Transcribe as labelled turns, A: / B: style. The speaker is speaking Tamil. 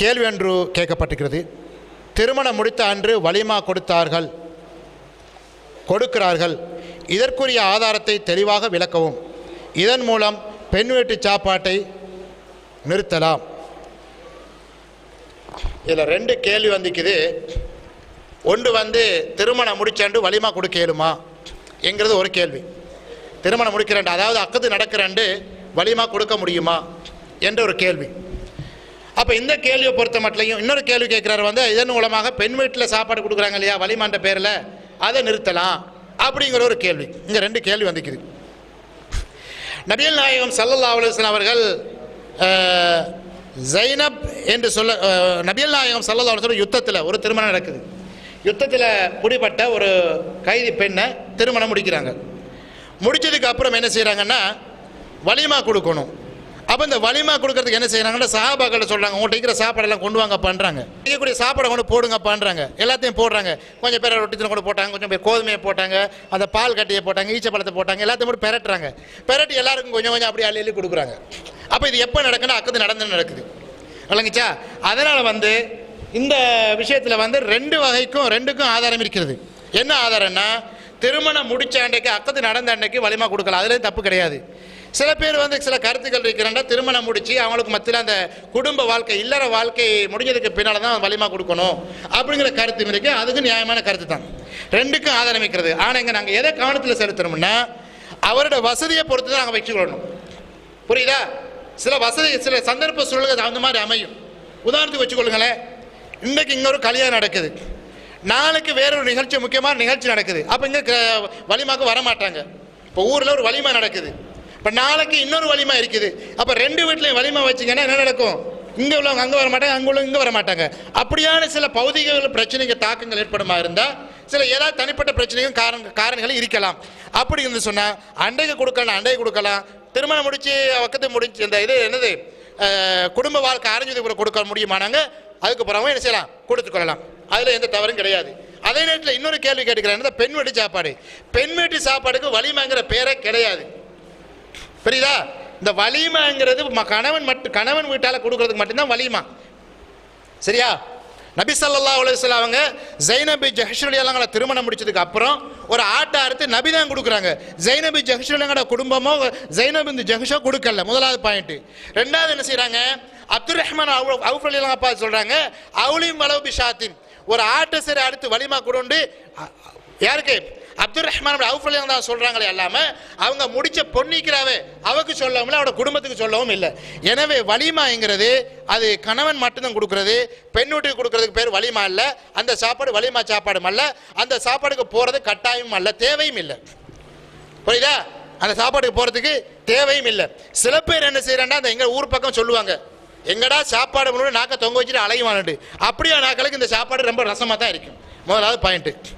A: கேள்வி ஒன்று கேட்கப்பட்டிருக்கிறது. திருமணம் முடித்த அன்று வலிமா கொடுத்தார்கள். கொடுக்கிறார்கள். இதற்குரிய ஆதாரத்தை தெளிவாக விளக்கவும். இதன் மூலம் பெண் வீட்டு சாப்பாட்டை நிறுத்தலாம். இதில் ரெண்டு கேள்வி வந்திக்குது. ஒன்று வந்து திருமணம் முடிச்சாண்டு வலிமா கொடுக்க இயலுமா? என்கிறது ஒரு கேள்வி. திருமணம் முடிக்கிறேன் அதாவது அக்கத்து நடக்கிறேன்டு வலிமா கொடுக்க முடியுமா? என்ற ஒரு கேள்வி. அப்போ இந்த கேள்வியை பொறுத்த மட்டும் இன்னொரு கேள்வி கேட்குறாரு வந்து இதன் மூலமாக பெண் வீட்டில் சாப்பாடு கொடுக்குறாங்க இல்லையா வலிமான்ற பேரில் அதை நிறுத்தலாம் அப்படிங்கிற ஒரு கேள்வி. இங்கே ரெண்டு கேள்வி வந்துக்குது. நபியல் நாயகம் சல்லல்லா அலுவலன் அவர்கள் ஜைனப் என்று சொல்ல நபியல் நாயகம் சல்லல்லா அலுவலன் யுத்தத்தில் ஒரு திருமணம் நடக்குது. யுத்தத்தில் பிடிபட்ட ஒரு கைதி பெண்ணை திருமணம் முடிக்கிறாங்க. முடிச்சதுக்கு அப்புறம் என்ன செய்கிறாங்கன்னா வலிமா கொடுக்கணும். அப்போ இந்த வலிமா கொடுக்கறதுக்கு என்ன செய்கிறாங்கன்னா சஹாபாக்கள் சொல்கிறாங்க உங்கள்கிட்ட இருக்கிற சாப்பாடெல்லாம் கொண்டு வாங்க பண்ணுறாங்க செய்யக்கூடிய சாப்பாடை கொண்டு போடுங்க பண்ணுறாங்க எல்லாத்தையும் போடுறாங்க. கொஞ்சம் பேர் ரொட்டி கொண்டு போட்டாங்க கொஞ்சம் பேர் கோதுமையை போட்டாங்க அந்த பால் கட்டியை போட்டாங்க ஈச்ச பழத்தை போட்டாங்க எல்லாத்தையும் கூட பெரட்டுறாங்க. பெரட்டி எல்லாருக்கும் கொஞ்சம் கொஞ்சம் அப்படியே அள்ளி அள்ளி கொடுக்குறாங்க. அப்போ இது எப்போ நடக்குன்னா அக்கது நடந்து நடக்குது. விளங்குச்சா? அதனால் வந்து இந்த விஷயத்தில் வந்து ரெண்டு வகைக்கும் ரெண்டுக்கும் ஆதாரம் இருக்கிறது. என்ன ஆதாரம்னா திருமணம் முடிச்ச அன்றைக்கு அக்கத்து நடந்த அன்றைக்கு வலிமா கொடுக்கலாம் அதுலேயும் தப்பு கிடையாது. சில பேர் வந்து சில கருத்துக்கள் இருக்கிறாங்க. திருமணம் முடிச்சு அவங்களுக்கு மத்தியில் அந்த குடும்ப வாழ்க்கை இல்லற வாழ்க்கை முடிஞ்சதுக்கு பின்னால் தான் வலிமா கொடுக்கணும் அப்படிங்கிற கருத்து இருக்கு அதுக்கு நியாயமான கருத்து தான். ரெண்டுக்கும் ஆதாரம் ஆனால் இங்கே நாங்கள் எதை கவனத்தில் செலுத்தணும்னா அவரோட வசதியை பொறுத்து தான் நாங்கள் வச்சுக்கொள்ளணும் புரியுதா? சில வசதி சில சந்தர்ப்ப சூழல்கள் அந்த மாதிரி அமையும். உதாரணத்துக்கு வச்சுக்கொள்ளுங்களேன். இன்றைக்கு இங்கே ஒரு கல்யாணம் நடக்குது. நாளைக்கு வேற ஒரு நிகழ்ச்சி முக்கியமான நிகழ்ச்சி நடக்குது. அப்போ இங்கே வலிமாவுக்கு வர மாட்டாங்க இப்போ ஊரில் ஒரு வலிமா நடக்குது. இப்போ நாளைக்கு இன்னொரு வலிமா இருக்குது. அப்போ ரெண்டு வீட்லையும் வலிமா வச்சிங்கன்னா என்ன நடக்கும்? இங்கே உள்ளவங்க அங்கே வர மாட்டாங்க அங்கே உள்ளவங்க இங்கே வர மாட்டாங்க. அப்படியான சில பௌதிக பிரச்சனைகள் தாக்கங்கள் ஏற்படுமா இருந்தால் சில ஏதாவது தனிப்பட்ட பிரச்சனைகள் காரண காரணங்களும் இருக்கலாம். அப்படி இருந்து சொன்னால் அண்டைக்கு கொடுக்கலாம் அண்டைக்கு கொடுக்கலாம். திருமணம் முடிச்சு பக்கத்து முடிஞ்சு இந்த இது என்னது? குடும்ப வாழ்க்கை அரைஞ்சது கூட கொடுக்க முடியுமானாங்க அதுக்கு பிறகு என்ன செய்யலாம்? கொடுத்து கொள்ளலாம். அதில் எந்த தவறும் கிடையாது. அதே நேரத்தில் இன்னொரு கேள்வி கேட்டுக்கிறேன் பெண் வீட்டு சாப்பாடு. பெண் வீட்டு சாப்பாடுக்கு வலிமைங்கிற பேரே கிடையாது. புரியுதா? இந்த வலிமாங்கிறது கணவன் மட்டும் கணவன் வீட்டால் கொடுக்கறதுக்கு மட்டும்தான் வலிமா. சரியா? நபி சல்லா அலைஹி அவங்க ஜைனபி ஜஹஷ்ரலியல்லாங்கள திருமணம் முடிச்சதுக்கு அப்புறம் ஒரு ஆட்டை அறுத்து நபி தான் கொடுக்குறாங்க. ஜைனபி ஜஹஷ்ரலியங்களோட குடும்பமோ ஜைனபி இந்த ஜஹஷோ கொடுக்கல. முதலாவது பாயிண்ட் ரெண்டாவது என்ன செய்கிறாங்க அப்துல் ரஹ்மான் அவுஃப் அலிலாம் அப்பா சொல்கிறாங்க அவுலிம் வலவு பிஷாத்தின் ஒரு ஆட்டை சரி அடுத்து வலிமா கொண்டு யாருக்கு? அப்துல் ரஹ்மான் அவுஃப் அலி தான் சொல்றாங்களே அல்லாம அவங்க முடிச்ச பொன்னிக்கிறாவே அவக்கு சொல்லவும் இல்லை அவட குடும்பத்துக்கு சொல்லவும் இல்லை. எனவே வலிமாங்கிறது அது கணவன் மட்டும்தான் கொடுக்கறது பெண் வீட்டுக்கு கொடுக்கறதுக்கு பேர் வலிமா இல்லை அந்த சாப்பாடு வலிமா சாப்பாடும் அல்ல அந்த சாப்பாடுக்கு போறது கட்டாயமும் அல்ல தேவையும் இல்லை. புரியுதா? அந்த சாப்பாடுக்கு போகிறதுக்கு தேவையும் இல்லை. சில பேர் என்ன செய்கிறேன்னா அந்த எங்கள் ஊர் பக்கம் சொல்லுவாங்க எங்கடா சாப்பாடு முன்னாடி நாக்க தொங்க வச்சுட்டு அலையுவான்ட்டு அப்படியே நாக்களுக்கு இந்த சாப்பாடு ரொம்ப ரசமாக தான் இருக்கும். முதலாவது பாயிண்ட்டு